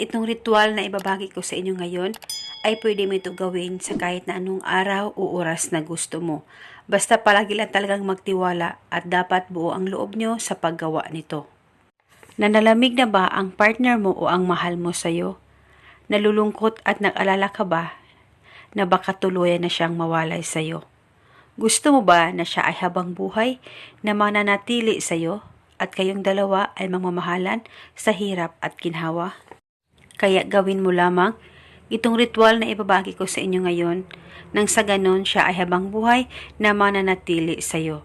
itong ritual na ibabagi ko sa inyo ngayon ay pwede mo ito gawin sa kahit na anong araw o oras na gusto mo. Basta palagi lang talagang magtiwala at dapat buo ang loob nyo sa paggawa nito. Nanalamig na ba ang partner mo o ang mahal mo sa'yo? Nalulungkot at nag-alala ka ba na baka tuluyan na siyang mawalay sa'yo? Gusto mo ba na siya ay habang buhay na mananatili sa'yo at kayong dalawa ay mamamahalan sa hirap at ginhawa? Kaya gawin mo lamang itong ritual na ibabagi ko sa inyo ngayon nang sa ganon siya ay habang buhay na mananatili sa'yo.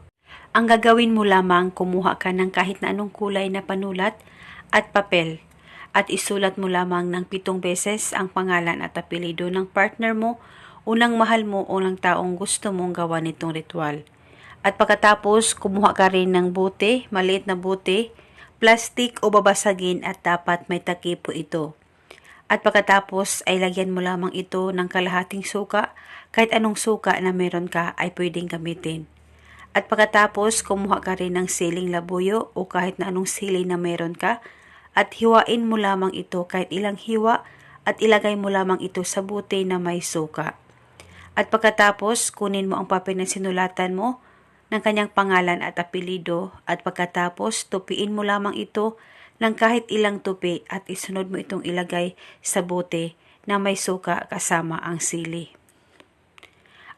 Ang gagawin mo lamang kumuha ka ng kahit na anong kulay na panulat at papel at isulat mo lamang ng pitong beses ang pangalan at apelido ng partner mo, unang mahal mo o ng taong gusto mong gawa nitong ritual. At pagkatapos, kumuha ka rin ng bote, maliit na bote, plastic o babasagin at dapat may takip po ito. At pagkatapos ay lagyan mo lamang ito ng kalahating suka, kahit anong suka na meron ka ay pwedeng gamitin. At pagkatapos, kumuha ka rin ng siling labuyo o kahit na anong sili na meron ka at hiwain mo lamang ito kahit ilang hiwa at ilagay mo lamang ito sa bote na may suka. At pagkatapos, kunin mo ang papel na sinulatan mo ng kanyang pangalan at apelido at pagkatapos, tupiin mo lamang ito ng kahit ilang tupi at isunod mo itong ilagay sa bote na may suka kasama ang sili.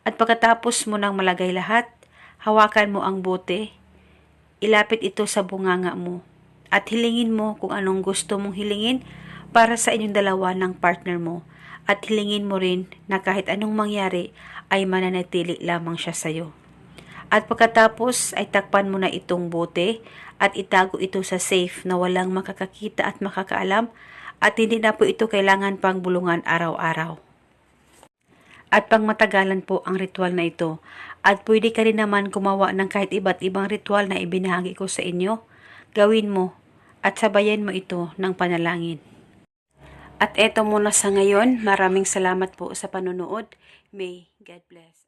At pagkatapos mo nang malagay lahat, hawakan mo ang bote, ilapit ito sa bunganga mo, at hilingin mo kung anong gusto mong hilingin para sa inyong dalawa ng partner mo, at hilingin mo rin na kahit anong mangyari ay mananatili lamang siya sa'yo. At pagkatapos ay takpan mo na itong bote at itago ito sa safe na walang makakakita at makakaalam at hindi na po ito kailangan pang bulungan araw-araw at pangmatagalan po ang ritual na ito. At pwede ka rin naman gumawa ng kahit iba't ibang ritual na ibinahagi ko sa inyo. Gawin mo at sabayan mo ito ng panalangin. At eto muna sa ngayon. Maraming salamat po sa panonood. May God bless.